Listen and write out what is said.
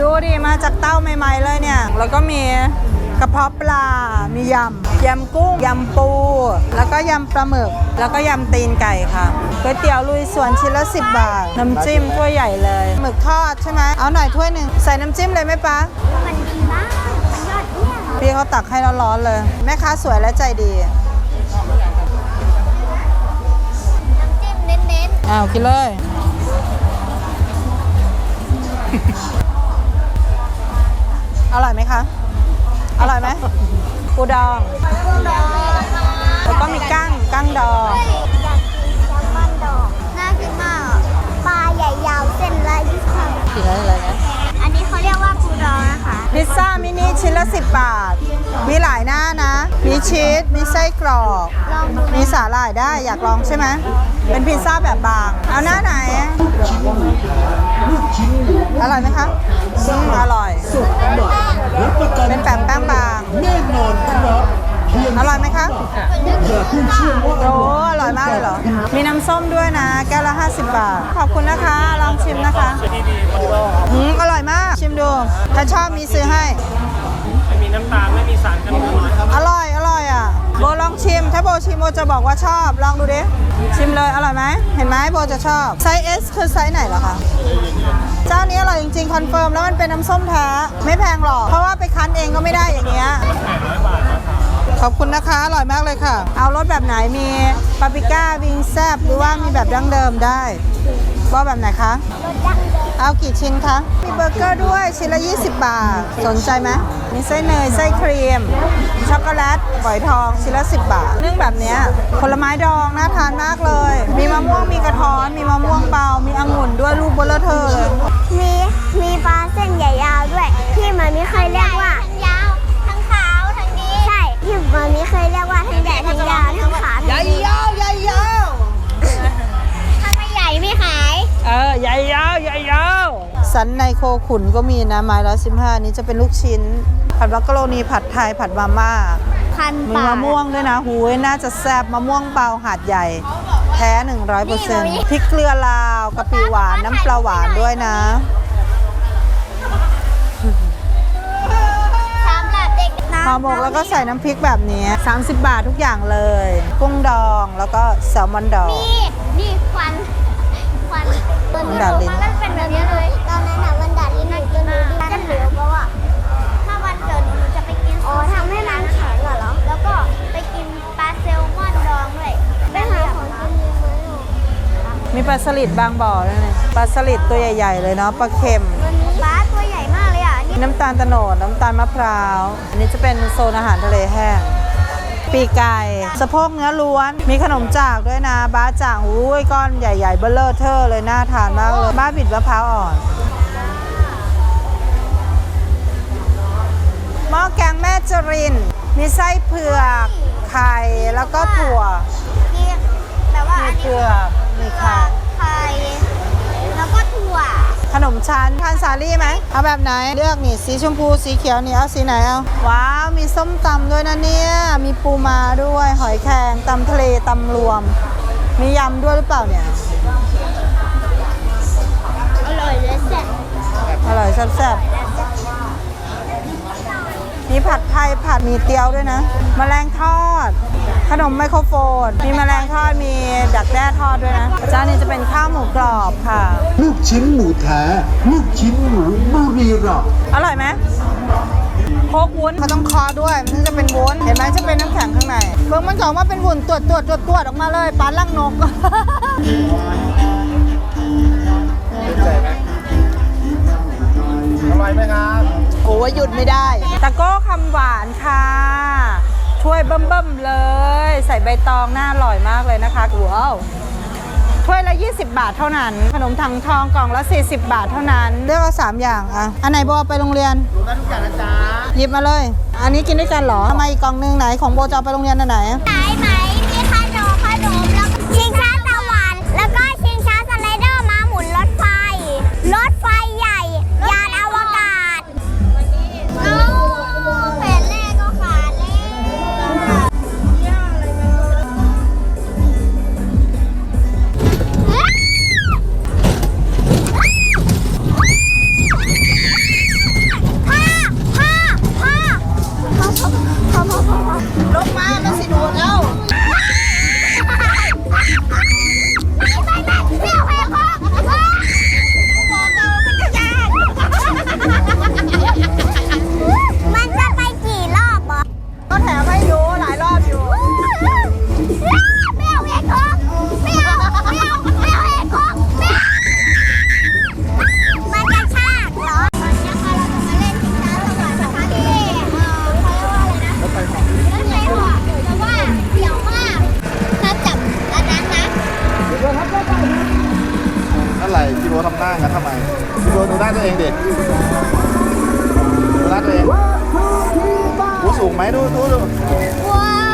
ดูดิมาจากเต้าใหม่ๆเลยเนี่ย แล้วก็มีกระเพาะปลา มียำ ยำกุ้ง ยำปู แล้วก็ยำปลาหมึก แล้วก็ยำตีนไก่ค่ะ ก๋วยเตี๋ยวลุยสวนชิ้นละ 10 บาท น้ำจิ้มถ้วยใหญ่เลย หมึกทอดใช่ไหม เอาหน่อยถ้วยหนึ่ง ใส่น้ำจิ้มเลยไหมป๊ามันดีมากมันยอดเยี่ยมพี่เขาตักให้ร้อนๆเลย แม่ค้าสวยและใจดีน้ำจิ้มเน้นอ้าวกินเลย อร่อยไหมคะ อร่อยไหมปูดองๆกุ้งดองแล้วก็มีกั้งกั้งดองอยากกินแซลมอนดองน่ากินมาก ปลาใหญ่ยาวเส้นละยี่สิบกินได้เลยนะอันนี้เขาเรียกว่าปูดองนะคะ พิซซ่ามินิชิ้นละ10 บาท มีหลายหน้านะ มีชีส มีไส้กรอกลองดูไหมมีสาหร่ายได้อยากลองใช่ไหม เป็นพิซซ่าแบบบาง เอาหน้าไหน อร่อยไหมคะ อร่อยไหมคะอย่าเพิ่งเชื่อว่าโอ้อร่อยมากเลยเหรอ มีน้ำส้มด้วยนะ แก้วละ 50 บาท ขอบคุณนะคะ ลองชิมนะคะอืมอร่อยมาก ชิมดู ถ้าชอบมีซื้อให้ ไม่มีน้ำตาล ไม่มีสารกันบูดอร่อย อร่อยอะ โบลองชิม ถ้าโบชิมโบจะบอกว่าชอบ ลองดูดิ ชิมเลย อร่อยไหม เห็นไหมโบจะชอบ ไซส์ S คือไซส์ไหนเหรอคะเจ้านี้อร่อยจริงๆ คอนเฟิร์มแล้วมันเป็นน้ำส้มแท้ ไม่แพงหรอก เพราะว่าไปคั้นเองก็ไม่ได้อย่างเงี้ย ขอบคุณนะคะ อร่อยมากเลยค่ะ เอารสแบบไหนมีปาปริก้าวิงแซบหรือว่ามีแบบดั้งเดิมได้ว่าแบบไหนคะรสดั้งเดิมเอากี่ชิ้นคะ มีเบอร์เกอร์ด้วยชิ้นละ 20 บาท สนใจไหมมีไส้เนยไส้ครีม ช็อกโกแลตฝอยทองชิ้นละ 10 บาท นึ่งแบบเนี้ยผลไม้ดองน่าทานมากเลย มีมะม่วงมีกระท้อน มีมะม่วงเบามีองุ่นด้วยลูกเบลเลอร์เทอร์เลยมีมีปลาเส้นใหญ่ยาว สันในโคขุนก็มีนะไม้ละสิบห้านี้จะเป็นลูกชิ้น ผัดมักกะโรนีผัดไทยผัดมาม่าพันมีปลามะม่วงด้วยนะหูยน่าจะแซ่บมะม่วงเบาหาดใหญ่ แท้100%พริกเกลือลาวกะปิหวานน้ำปลาหวานด้วยนะสำหรับเด็กนะห่อหมกแล้วก็ใส่น้ำพริกแบบนี้ 30 บาททุกอย่างเลย กุ้งดองแล้วก็แซลมอนดอง นี่นี่ควันควัน มันดัดลิ้นมันก็เป็นแบบนี้เลย ตอนนั้นน่ะมันดัดลิ้นหนูจนหนูดิ้นกันเหลวเพราะว่าถ้าวันเกิดหนูหนูจะไปกินอ๋อทำให้ร้านแข็งเหรอ แล้วก็ไปกินปลาแซลมอนดองด้วยไปหาของกินมีไหมอะมีปลาสลิดบางบ่อด้วยนะปลาสลิดตัวใหญ่ๆเลยเนาะปลาเค็มมันปลาตัวใหญ่มากเลยอะนี่น้ำตาลตะโนดน้ำตาลมะพร้าวอันนี้จะเป็นโซนอาหารทะเลแห้ง ปีกไก่ สะโพกเนื้อล้วน มีขนมจากด้วยนะ บ้าจ่างอุ้ยก้อนใหญ่ๆเบลเลอร์เทอร์เลยน่าทานมากเลย บ้าบิดมะพร้าวอ่อนหม้อแกงแม่จริน มีไส้เผือก ไข่ แล้วก็ถั่วมีแบบว่ามีอันเผืนี้อก ชั้นทานสาลี่ไหมเอาแบบไหนเลือกนี่สีชมพูสีเขียวนี่เอาสีไหนเอาว้าวมีส้มตำด้วยนะเนี่ยมีปูมาด้วยหอยแครงตำทะเลตำรวม มียำด้วยหรือเปล่าเนี่ยอร่อยเลยแซ่บอร่อยแซ่บๆ มีผัดไทยผัดหมีเตียวด้วยนะแมลงทอด ขนมไมโครโฟน มีแมลงทอดมีดักแด้ทอดด้วยนะจานนี้จะเป็นข้าวหมูกรอบค่ะ ลูกชิ้นหมูแท้ลูกชิ้นหมูบุรีรัมย์อร่อยไหมโคกวุ้นเขาต้องเคอด้วยมันถึงจะเป็นวุ้นเห็นไหมจะเป็นน้ำแข็งข้างในเบิ่งมันก็ออกมาเป็นวุ้นตรวจตรวจตรวจตรวจออกมาเลยปลาลังนกอ โอ้ยหยุดไม่ได้ตะโก้คำหวานค่ะถ้วยเบิ่มๆเลย ใส่ใบตองน่าอร่อยมากเลยนะคะว้าวถ้วยละ 20 บาทเท่านั้น ขนมถังทองกล่องละ 40 บาทเท่านั้น เลือกเอาสามอย่างอะอันไหนโบเอาไปโรงเรียนดูได้ทุกอย่างนะจ๊ะหยิบมาเลย อันนี้กินด้วยกันเหรอทำไมอีกกล่องหนึงไหนของโบจะเอาไปโรงเรียนอันไหนไหนไหมางกัทำไมดูดูหน้าตัวเองดิดูหน้าตัวเอง สูงไหมดูดูดูว้า